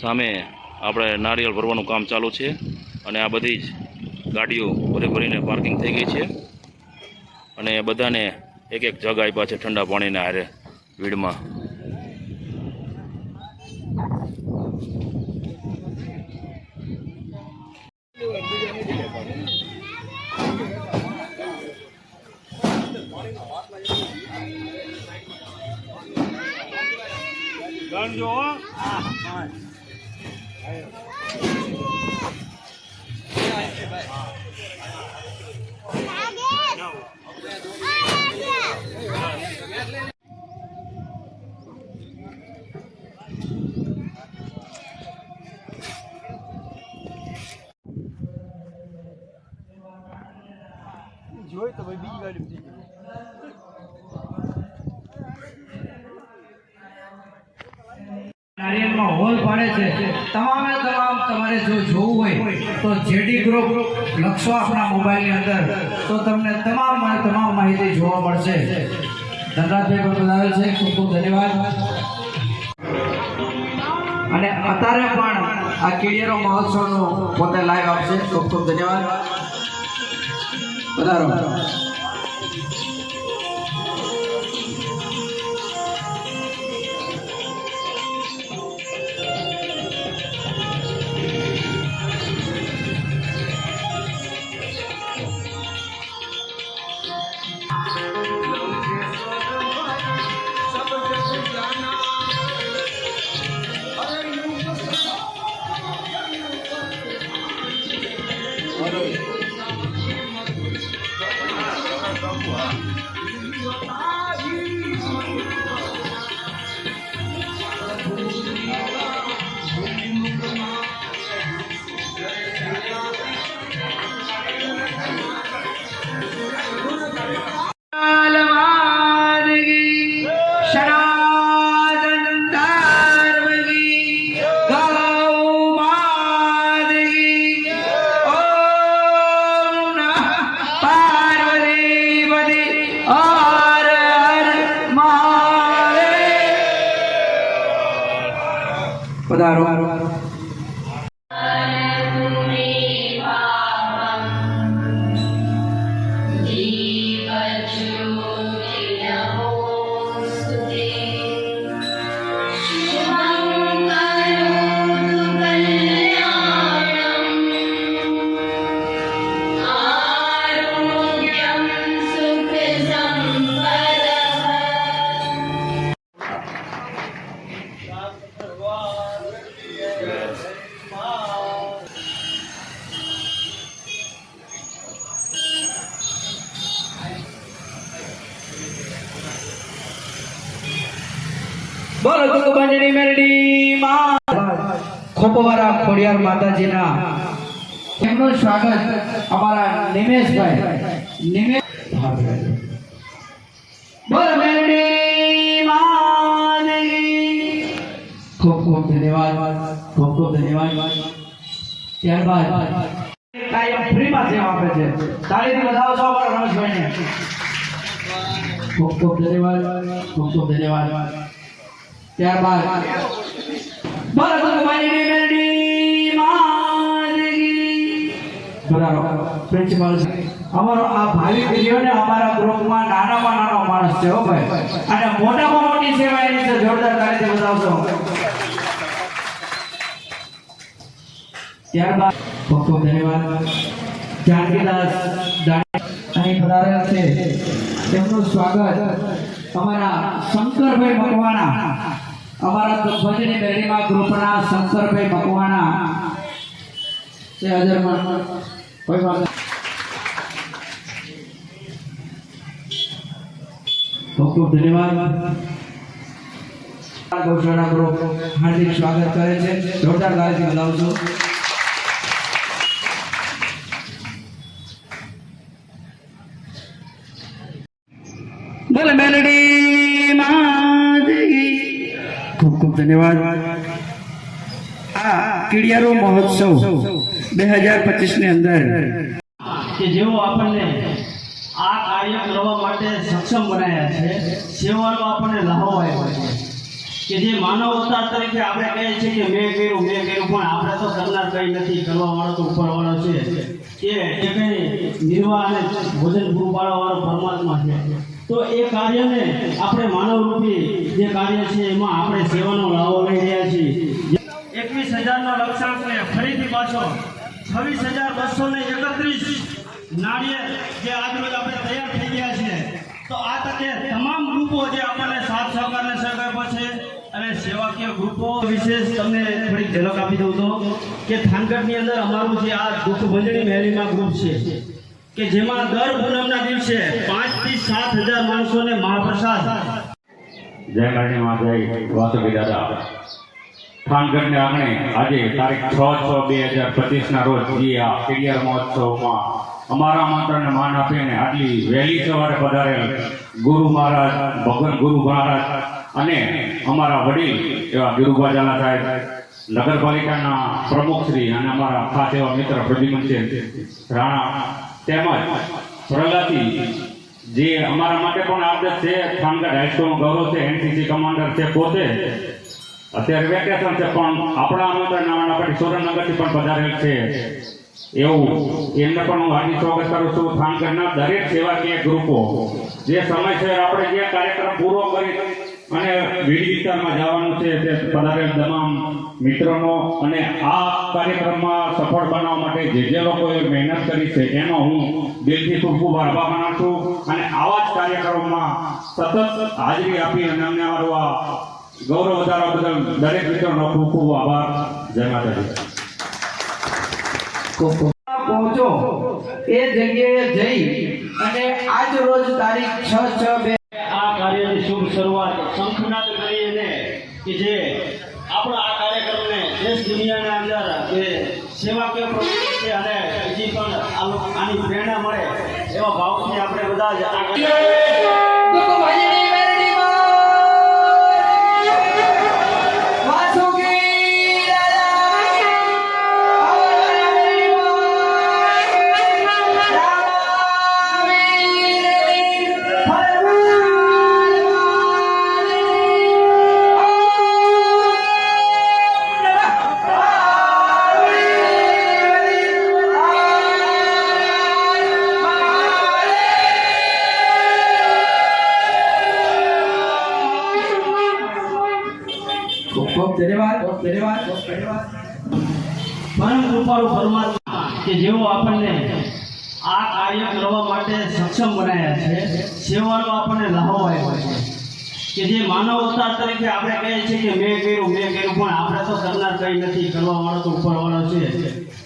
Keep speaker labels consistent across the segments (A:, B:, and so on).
A: સામે આપણે નારિયેળ ભરવાનું કામ ચાલુ છે અને આ બધી જ ગાડીઓ ભરી ભરીને પાર્કિંગ થઈ ગઈ છે. અને બધાને એક એક જગ આપ્યા છે ઠંડા પાણીના હારે ભીડમાં.
B: જોઈ I
C: am. હોલ પાડે છે. તમામે તમામ તમારે જો જોવું હોય, તો જેડી ગ્રુપ લખશો આપણા મોબાઈલની અંદર. તો તમને તમામ તમામ માહિતી જોવા મળશે. ધનરાજભાઈ પણ બતાવે છે. ખૂબ ખૂબ ધન્યવાદ. અને અત્યારે પણ આ કિડિયારો મહોત્સવનું પોતે લાઈવ આપશે ખૂબ ખૂબ ધન્યવાદ. પધારો Amém. પધારો. બોલો કુકુંબંજની મેરડી માં. ખોપવારા ખોડિયાર માતાજીના. એમનું સ્વાગત અમારા નિમેશભાઈ. નિમેશ બોલો મેરડી ખૂબ ખૂબ ધન્યવાદ. ખૂબ ખૂબ ધન્યવાદ. ત્યારબાદ ફ્રીમાં સેવા આપે છે. તાળીથી બધાવો છો અમારા ખૂબ ખૂબ ધન્યવાદ. ખૂબ ખૂબ ધન્યવાદ. ત્યારબાદ બોલો ભગવાનની અમારો ભાઈ. અહીં પધારેલ છે. તેમનું સ્વાગત અમારા શંકરભાઈ મકવાણા અમારા ભજની મેળીમાં ગ્રુપના શંકરભાઈ મકવાણા. સ્વાગત કરે છે. જોરદાર તાળીથી વધાવજો બોલે મેલડી માદગી ખૂબ ખૂબ ધન્યવાદ. આ કીડિયારો મહોત્સવ બે હજાર પચીસની અંદર.
B: કે જેઓ આપણને આ કાર્ય કરવા માટે સક્ષમ બનાવ્યા છે સેવાનો આપણને લાહો આવ્યો છે. કે જે માનવ અવતાર તરીકે આપણે કહીએ છીએ કે મેં કર્યું મેં કર્યું, પણ આપણે તો કરનાર કઈ નથી કરવા વાળો તો ઉપર વાળો છે. કે જે નિર્વાહ અને ભોજન પૂરું પાડવા વાળો પરમાત્મા છે. તો એ કાર્યને આપણે માનવ રૂપી જે કાર્ય છે એમાં આપણે સેવાનો લાવો લઈ રહ્યા છીએ. એકવીસ હજારનો લક્ષાંકને ફરીથી પાછો છવ્વીસ હજાર બસો ને એકત્રીસ નાળિયેર જે આજરોજ આપણે તૈયાર થઈ ગયા છે. તો આ તકે તમામ ગ્રુપો જે આપણને સાથ સહકારને સહકાર છે અને સેવાકીય ગ્રુપો વિશેષ તમને થોડીક ઝલક આપી દઉં તો કે થાનગઢની અંદર અમારું જે આ દુઃખ ભંજણી મહેલીમાં ગ્રુપ છે કે જેમાં દર પૂનમના દિવસે પાંચથી સાત માણસોને મહાપ્રસાદ.
D: જય મારણીમાં જય વાસુકી દાદા. થાનગઢને આંગણે આજે તારીખ છ છ બે હજાર પચીસના રોજ જે આ કેડિયાર મહોત્સવમાં અમારા મંત્રને માન આપીને આટલી વહેલી સવારે પધારેલ ગુરુ મહારાજ, ભગવાન ગુરુ મહારાજ અને અમારા વડીલ એવા ગિરુભા ઝાલા સાહેબ, નગરપાલિકાના પ્રમુખ શ્રી અને અમારા ખાસ એવા મિત્ર પ્રદ્યુમનસિંહ રાણા તેમજ પ્રગતિ, જે અમારા માટે પણ આદત છે. ખાનગઢ હાઈસ્કૂલનો ગૌરવ છે, એનસીસી કમાન્ડર છે પોતે. અત્યારે વેકેશન છે, પણ આપણા આમંત્રણ નાણાપટી સુરેન્દ્રનગરથી પણ પધારેલ છે. એવું, એમને પણ હું હાર્દિક સ્વાગત કરું છું. ખાનગઢના દરેક સેવાકીય ગ્રુપો, જે સમયસર આપણે જે કાર્યક્રમ પૂરો કરી અને વીડ જવાનું છે તે પધારેલ તમામ મિત્રોનો અને આ કાર્યક્રમમાં સફળ બનાવવા માટે જે જે લોકોએ મહેનત કરી છે, એનો હું દિલથી ખૂબ ખૂબ આભાર માનું છું. અને આવા જ કાર્યક્રમમાં સતત હાજરી આપી અને અમને અમારું આ ગૌરવ વધારવા બદલ દરેક મિત્રોનો ખૂબ ખૂબ આભાર. જય માતાજી.
C: પહોંચો. એ જગ્યાએ જઈ અને આજ રોજ તારીખ છ છ, બે
B: શુભ શરૂઆત શંખનાદ કરીને કે જે આપણા આ કાર્યક્રમને દેશ દુનિયાના અંદર જે સેવાકીય પ્રવૃત્તિ છે અને હજી પણ આની પ્રેરણા મળે એવા ભાવથી આપણે બધા જ પરમાત્મા કે જેઓ આપણને આ કાર્ય કરવા માટે સક્ષમ બનાવ્યા છે સેવાનો આપણને લાહો આપ્યો છે. કે જે માનવ અવતાર તરીકે આપણે કહીએ છીએ કે મેં કર્યું મેં કર્યું, પણ આપણે તો કરનાર કઈ નથી કરવા વાળો તો ઉપર વાળો છે.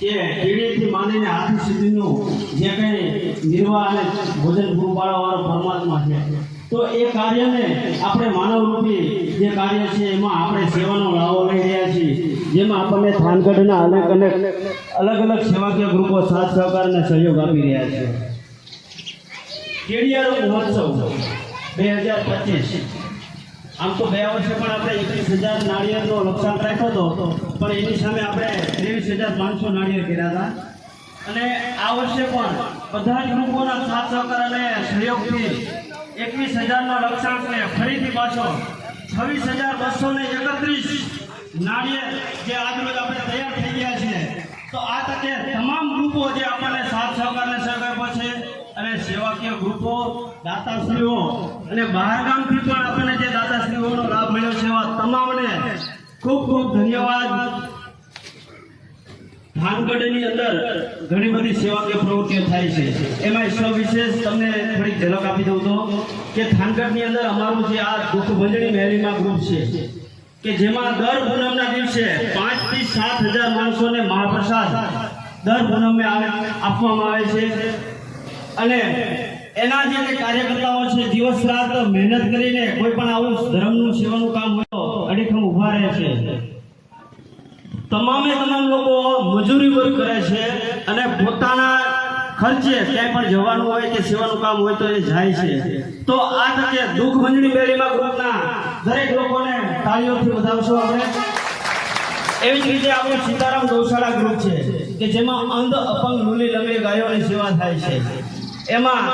B: કે કીડીથી માનીને આખી સુધીનું જે કંઈ નિર્વાહ અને ભોજન પૂરું પાડવા વાળો પરમાત્મા છે. તો એ કાર્યને આપણે માનવ રૂપી જે કાર્ય છે, એમાં આપણે સેવાનો લાવો લઈ રહ્યા છીએ. જેમાં આપણને થાનગઢના અનેક અનેક અલગ અલગ સેવાકીય ગ્રુપો સાથ, સહકાર અને સહયોગ આપી રહ્યા છે. કેડિયારો મહોત્સવ બે હજાર પચીસ. આમ તો ગયા વર્ષે પણ આપણે એકવીસ હજાર નાળિયેરનો લક્ષ્યાંક રાખ્યો હતો પણ એની સામે આપણે ત્રેવીસ હજાર પાંચસો નાળિયેર કર્યા હતા. અને આ વર્ષે પણ બધા જ ગ્રુપોના સાથ, સહકાર અને સહયોગથી એકવીસ હજારનો લક્ષ્યાંકને ફરીથી પાછો છવ્વીસ હજાર બસો ને એકત્રીસ નાળિયેર જે આજરોજ આપણે તૈયાર થઈ ગયા છે તો આ તકે તમામ ગ્રુપો જે આપણને સાથ, સહકારને સહકાર છે અને સેવાકીય ગ્રુપો, દાતાશ્રીઓ અને બહારગામથી પણ આપણને જે દાતાશ્રીઓનો લાભ મળ્યો છે એવા તમામને ખૂબ ખૂબ ધન્યવાદ. થાનગઢની અંદર ઘણી બધી સેવાકીય પ્રવૃત્તિઓ થાય છે. એમાં સવિશેષ તમને થોડીક ઝલક આપી દઉં તો કે થાનગઢની અંદર અમારું જે આ દુઃખ ભંજણી મહેલીમાં ગ્રુપ છે, કે જેમાં દર પૂનમના દિવસે પાંચથી સાત હજાર માણસોને મહાપ્રસાદ દર પૂનમે આપવામાં આવે છે. અને એના જે કાર્યકર્તાઓ છે, દિવસ રાત મહેનત કરીને કોઈ પણ આવું ધર્મનું સેવાનું કામ હોય તો અડીખમ ઊભા રહે છે. તમામે તમામ લોકો મજૂરી વર્ક કરે છે અને પોતાના ખર્ચે ક્યાંય પણ જવાનું હોય કે સેવાનું કામ હોય તો એ જાય છે. તો આ તકે દુઃખ મંજણી બેડીમાં ગ્રુપના દરેક લોકોને તાળીઓથી વધાવશો આપણે. એવી જ રીતે આપણું સીતારામ ગૌશાળા ગ્રુપ છે કે જેમાં અંધ અપંગ લુલી લંગડી ગાયોની સેવા થાય છે. એમાં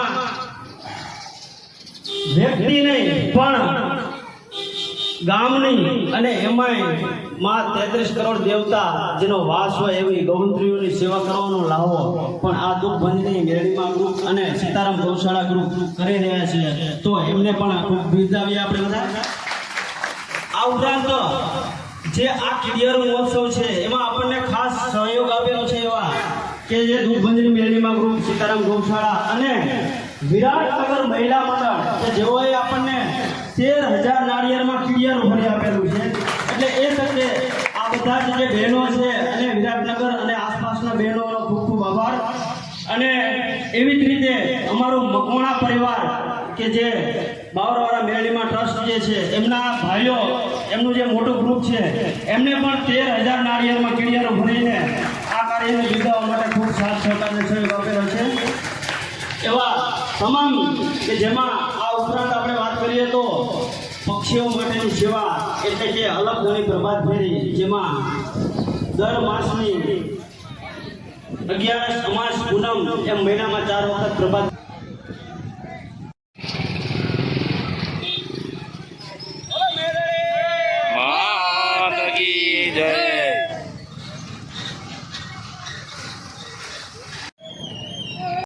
B: વ્યક્તિ નહીં, પણ ગામની અને એમાંયમાં તેત્રીસ કરોડ દેવતા જેનો વાસ હોય એવી ગૌમંત્રીઓની સેવા કરવાનો લાવો પણ આ દુઃખ બંધની મેળીમાં ગ્રુપ અને સીતારામ ગૌશાળા ગ્રુપ કરી રહ્યા છે, તો એમને પણ ખૂબ બિરદાવીએ આપણે બધા. આ ઉપરાંત જે આ કિડિયર મહોત્સવ છે, એમાં આપણને ખાસ સહયોગ આપેલો છે એવા કે જે દુઃખભંજની મેળીમાં ગ્રુપ સીતારામ ગૌશાળા અને વિરાટનગર મહિલા મંડળ, કે જેઓએ આપણને તેર હજાર નાળિયેરમાં કિડિયારું ભરી આપેલું છે. એટલે એ તકે આ બધા જ જે બહેનો છે અને વિરાટનગર અને આસપાસના બહેનોનો ખૂબ ખૂબ આભાર. અને એવી જ રીતે અમારો મકવાણા પરિવાર કે જે બાવરવાળા મેળીમાં ટ્રસ્ટ જે છે, એમના ભાઈઓ, એમનું જે મોટું ગ્રુપ છે, એમને પણ તેર હજાર નાળિયેરમાં કિડિયારો ભરીને આ કાર્યને બિરદાવવા માટે ખૂબ સાથ સહકારને સહયોગ આપેલો છે. એવા તમામ કે જેમાં આ ઉપરાંત કરીએ તો પક્ષીઓ માટેની સેવા એટલે કે અલગ ગણી પ્રભાત ફેરી, જેમાં દર માસની અગિયારસ અમાસ પૂનમ એમ મહિનામાં ચાર વખત પ્રભાત